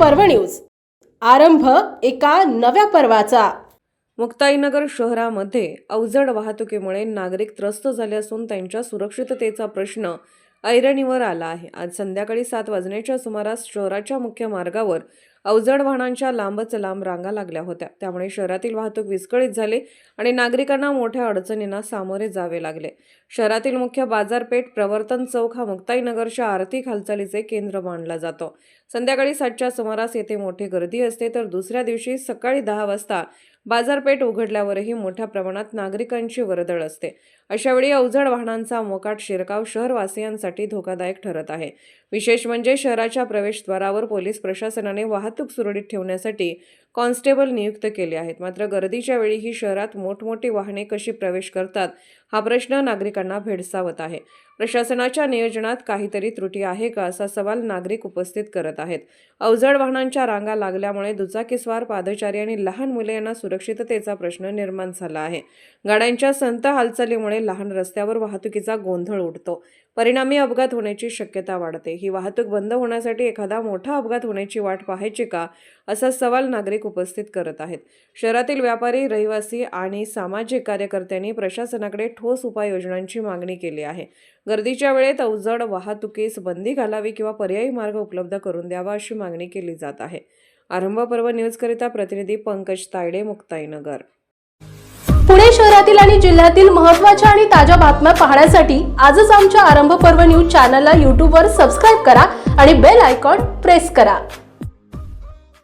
पर्व न्यूज. आरंभ एका नव्या पर्वाचा. मुक्ताईनगर शहरामध्ये अवजड वाहतुकीमुळे नागरिक त्रस्त झाले असून त्यांच्या सुरक्षिततेचा प्रश्न ऐरणीवर आला आहे. आज संध्याकाळी सात वाजण्याच्या सुमारास शहराच्या मुख्य मार्गावर अवजड वाहनांच्या लांबच लांब रांगा लागल्या होत्या. त्यामुळे शहरातील वाहतूक विस्कळीत झाली आणि नागरिकांना मोठ्या अडचणींना सामोरे जावे लागले. शहरातील मुख्य बाजारपेठ प्रवर्तन चौक हा मुक्ताईनगरच्या आर्थिक हालचालीचे केंद्र मानला जातो. संध्याकाळी सातच्या सुमारास येथे मोठी गर्दी असते तर दुसऱ्या दिवशी सकाळी दहा वाजता बाजारपेठ उघडल्यावरही मोठ्या प्रमाणात नागरिकांची वर्दळ असते. अशावेळी अवजड वाहनांचा मोकाट शिरकाव शहरवासियांसाठी धोकादायक ठरत आहे. विशेष म्हणजे शहराच्या प्रवेशद्वारावर पोलीस प्रशासनाने वाहतूक सुरळीत ठेवण्यासाठी कॉन्स्टेबल नियुक्त केले आहेत. मात्र गर्दीच्या वेळी ही शहरात मोठमोठी वाहने कशी प्रवेश करतात हा प्रश्न नागरिकांना भेडसावत आहे. प्रशासनाच्या नियोजनात काहीतरी त्रुटी आहे का असा सवाल नागरिक उपस्थित करत आहेत. अवजड वाहनांच्या रांगा लागल्यामुळे दुचाकीस्वार पादचारी आणि लहान मुले यांना सुरक्षिततेचा प्रश्न निर्माण झाला आहे. गाड्यांच्या संत हालचालीमुळे लहान रस्त्यावर वाहतुकीचा गोंधळ उडतो. परिणामी अपघात होण्याची शक्यता वाढते. ही वाहतूक बंद होण्यासाठी एखादा मोठा अपघात होण्याची वाट पाहायची का असा सवाल नागरिक नागरिक उपस्थित करत आहेत. शहरातील व्यापारी रहिवासी आणि सामाजिक कार्यकर्त्यांनी प्रशासनाकडे ठोस उपाययोजनांची मागणी केली आहे. गर्दीच्या वेळेत अवजड वाहतुकीस बंदी घालावी किंवा पर्यायी मार्ग उपलब्ध करून द्यावा अशी मागणी केली जात आहे. आरंभ पर्व न्यूजकरिता प्रतिनिधी पंकज तायडे मुक्ताईनगर. पुणे शहरातील आणि जिल्ह्यातील महत्त्वाच्या आणि ताज्या बातम्या पाहण्यासाठी आजच आमच्या आरंभ पर्व न्यूज चॅनलला यूट्यूबवर सबस्क्राईब करा आणि बेल आयकॉन प्रेस करा.